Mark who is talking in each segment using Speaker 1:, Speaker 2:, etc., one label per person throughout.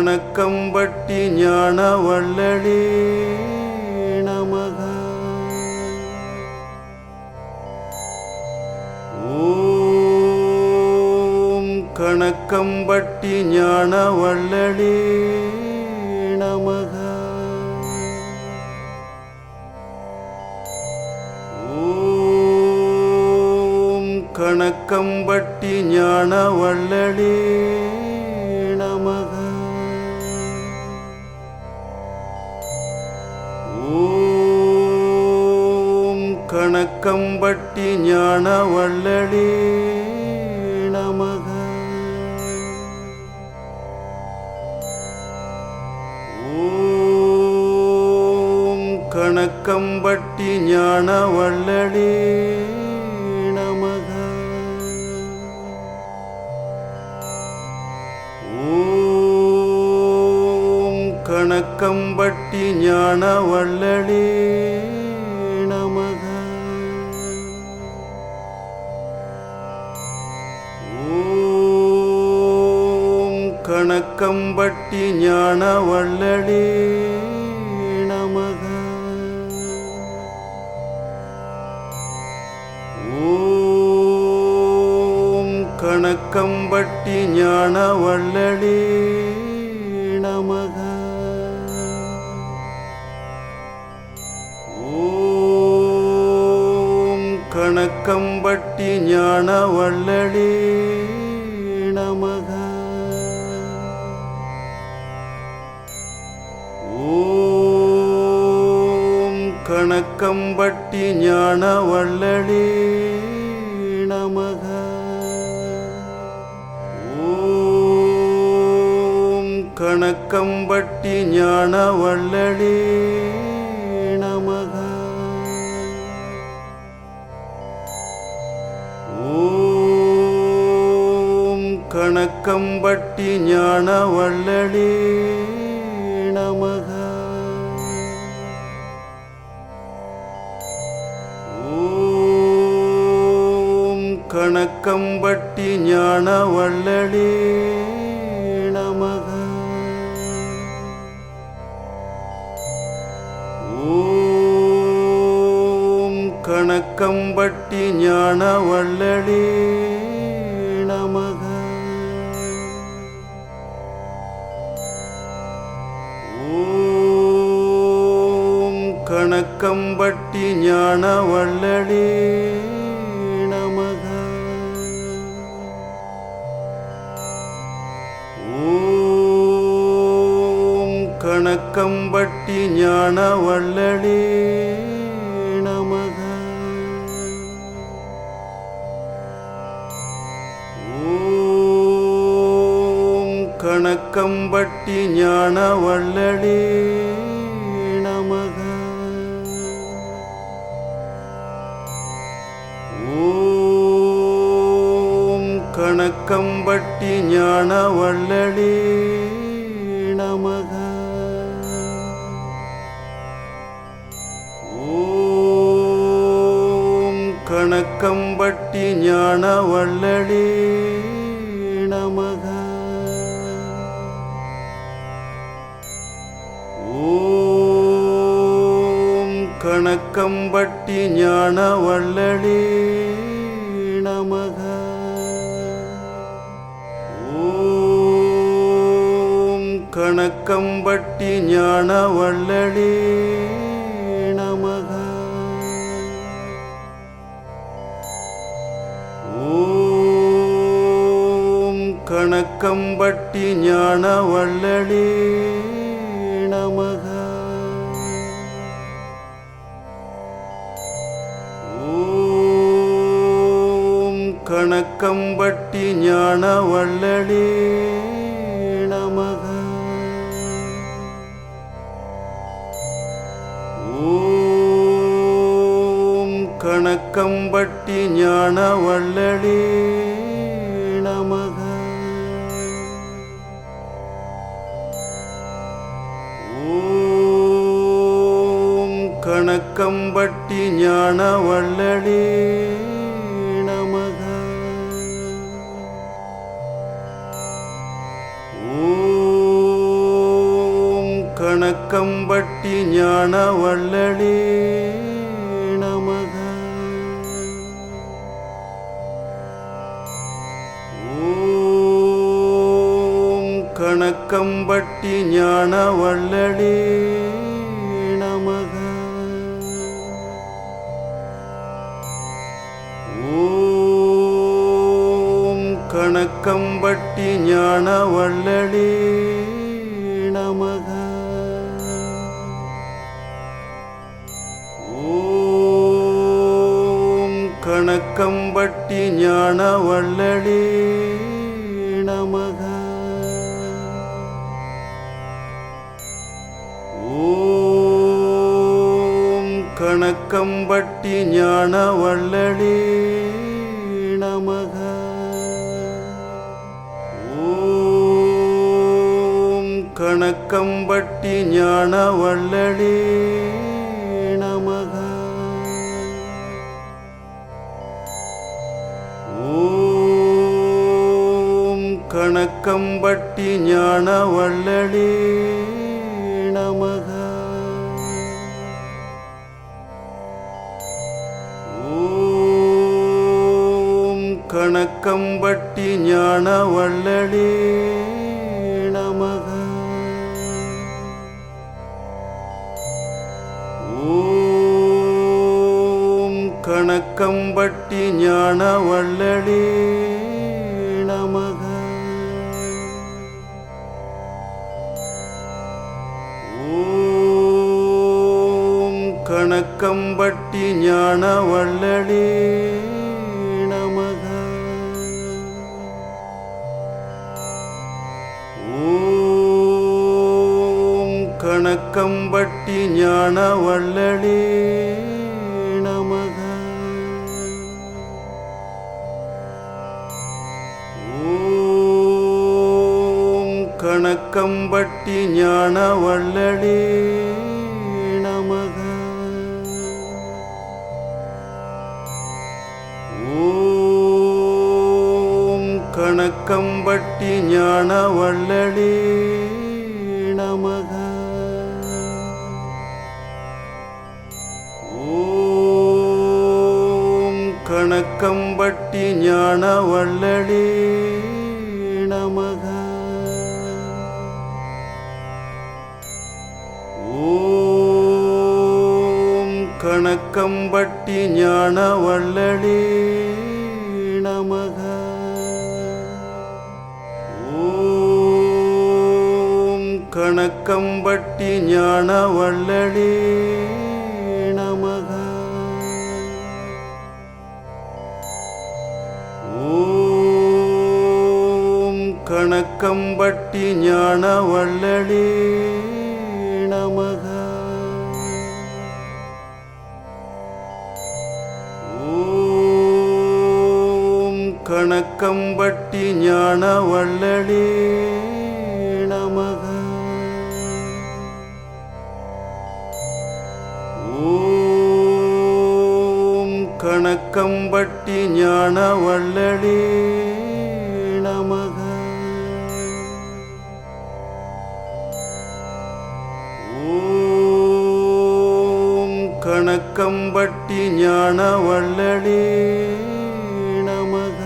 Speaker 1: வணக்கம்பட்டி ஞான வள்ளலே நமக. ஓம் கணக்கம்பட்டி ஞான வள்ளலே நமக. ஓம் கணக்கம்பட்டி ஞான வள்ளலே நமக. ஓம் கணக்கம்பட்டி ஞான வள்ளலே நமக. ஓம் கணக்கம்பட்டி ஞான வள்ளலே கணக்கம்பட்டி ஞான வள்ளலே நமக. ஓம் கணக்கம்பட்டி ஞான வள்ளலே நமக. ஓம் கணக்கம்பட்டி ஞான வள்ளலே கம்பட்டி ஞான வள்ளலே நமக. ஓம் கணக்கம்பட்டி ஞான வள்ளலே நமக. ஓம் கணக்கம்பட்டி ஞான வள்ளலே கம்பட்டி ஞான வள்ளலே நமக. ஓம் கணக்கம்பட்டி ஞான வள்ளலே நமக. ஓம் கணக்கம்பட்டி ஞான வள்ளலே ஓம் கணக்கம்பட்டி ஞான வள்ளலே நமக. ஓம் கணக்கம்பட்டி ஞான வள்ளலே கம்பட்டி ஞான வள்ளலே நமக. ஓம் கணக்கம்பட்டி ஞான வள்ளலே நமக. ஓம் கணக்கம்பட்டி ஞான வள்ளலே கணக்கம்பட்டி ஞான வள்ளலே நமக. ஓம் கணக்கம்பட்டி ஞான வள்ளலே நமக. ஓம் கணக்கம்பட்டி ஞான வள்ளலே கணக்கம்பட்டி ஞான வள்ளலே நமக. ஓம் கணக்கம்பட்டி ஞான வள்ளலே நமக. ஓம் கணக்கம்பட்டி ஞான வள்ளலே கம்பட்டி ஞான வள்ளலே நமக. ஓம் கணக்கம்பட்டி ஞான வள்ளலே நமக. ஓம் கணக்கம்பட்டி ஞான வள்ளலே கம்பட்டி ஞான வள்ளலே நமக. ஓம் கணக்கம்பட்டி ஞான வள்ளலே நமக. ஓம் கணக்கம்பட்டி ஞான வள்ளலே கம்பட்டி ஞான வள்ளலே நமக. ஓம் கணக்கம்பட்டி ஞான வள்ளலே கணக்கம்பட்டி ஞான வள்ளலே நமக. ஓம் கணக்கம்பட்டி ஞான வள்ளலே நமக. ஓம் கணக்கம்பட்டி ஞான வள்ளலே கணக்கம்பட்டி ஞான வள்ளலே நமக. ஓம் கணக்கம்பட்டி ஞான வள்ளலே நமக. ஓம் கணக்கம்பட்டி ஞான வள்ளலே கணக்கம்பட்டி ஞான வள்ளலே நமக. ஓம் கணக்கம்பட்டி ஞான வள்ளலே நமக.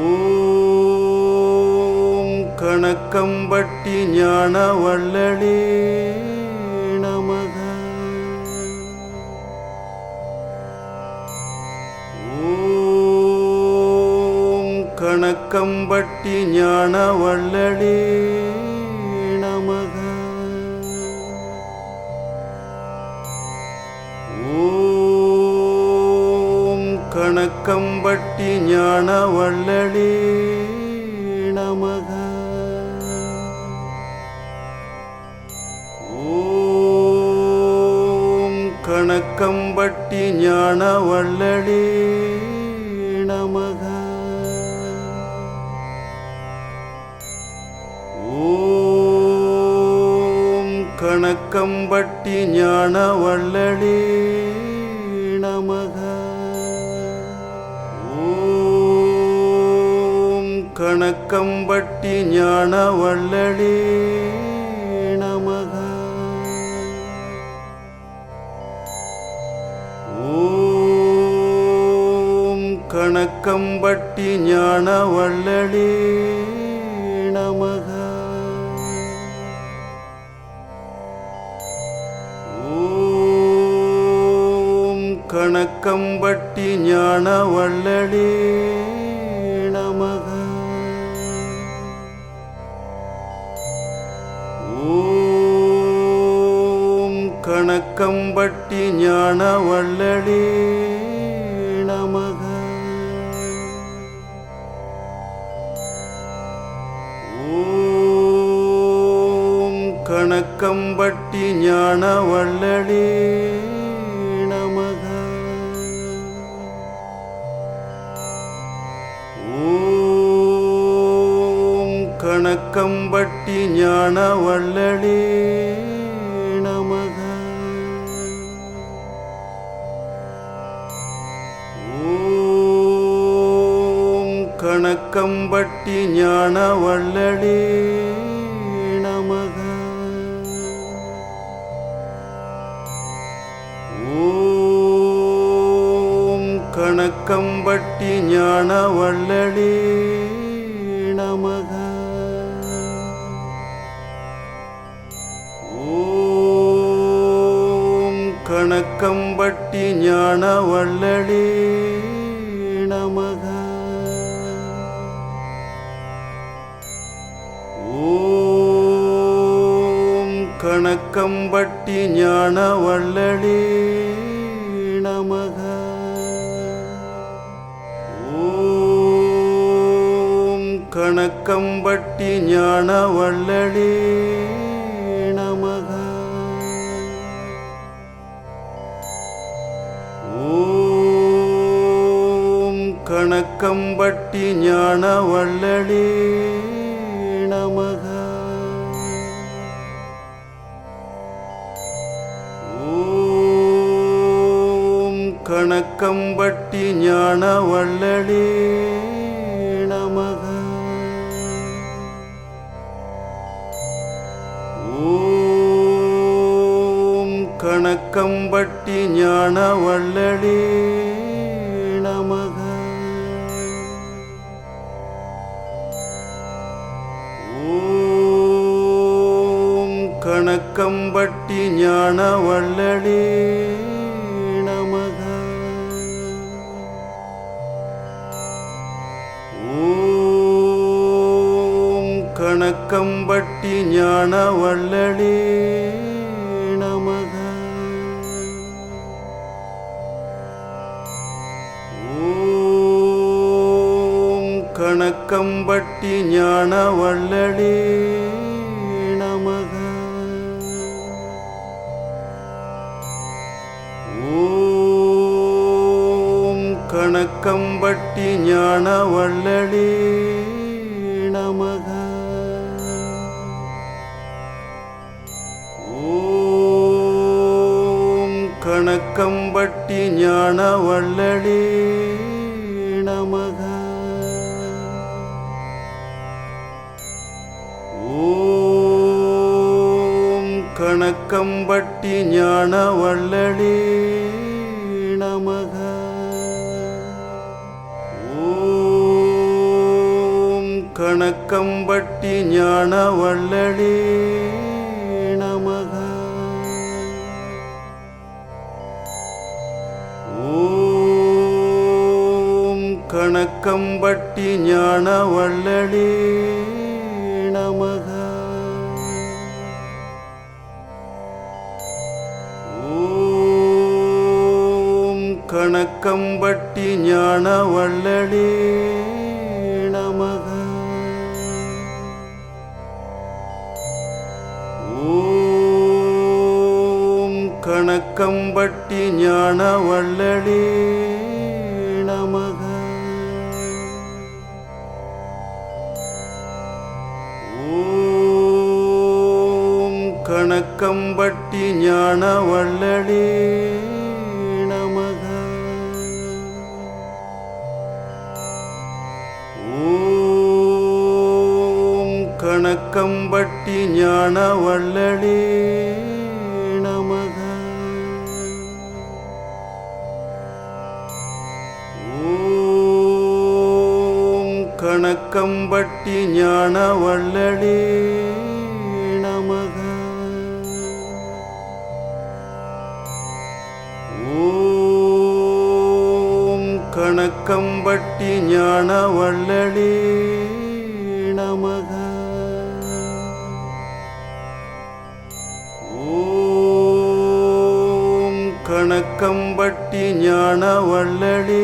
Speaker 1: ஓம் கணக்கம்பட்டி ஞான வள்ளலே ஸ்ரீ ஞானவள்ளலே நமக. ஓம் கணக்கம்பட்டி ஞானவள்ளலே நமக. ஓம் கணக்கம்பட்டி ஞானவள்ளலே கம்பட்டி ஞான வள்ளலே நமக. ஓம் கணக்கம்பட்டி ஞான வள்ளலே நமக. ஓம் கணக்கம்பட்டி ஞான வள்ளலே வள்ளலே நமக. ஓம் கணக்கம்பட்டி ஞான வள்ளலே நமக. ஓம் கணக்கம்பட்டி ஞான வள்ளலே ஓம் கணக்கம்பட்டி ஞான வள்ளலே நமக. ஓம் கணக்கம்பட்டி ஞான வள்ளலே கணக்கம்பட்டி ஞான வள்ளலே நமக. ஓம் கணக்கம்பட்டி ஞான வள்ளலே நமக. ஓம் கணக்கம்பட்டி ஞான வள்ளலே கணக்கம்பட்டி ஞான வள்ளலே நமக. ஓம் கணக்கம்பட்டி ஞான வள்ளலே நமக. ஓம் கணக்கம்பட்டி ஞான வள்ளலே ஓம் கணக்கம்பட்டி ஞான வள்ளலே நமக. ஓம் கணக்கம்பட்டி ஞான வள்ளலே கணக்கம்பட்டி ஞான வள்ளலே நமக. ஓம் கணக்கம்பட்டி ஞான வள்ளலே நமக. ஓம் கணக்கம்பட்டி ஞான வள்ளலே கணக்கம்பட்டி ஞான வள்ளலே நமக. ஓம் கணக்கம்பட்டி ஞான வள்ளலே நமக. ஓம் கணக்கம்பட்டி ஞான வள்ளலே கணக்கம்பட்டி ஞான வள்ளலே நமக. ஓம் கணக்கம்பட்டி ஞான வள்ளலே நமக. ஓம் கணக்கம்பட்டி ஞான வள்ளலே கணக்கம்பட்டி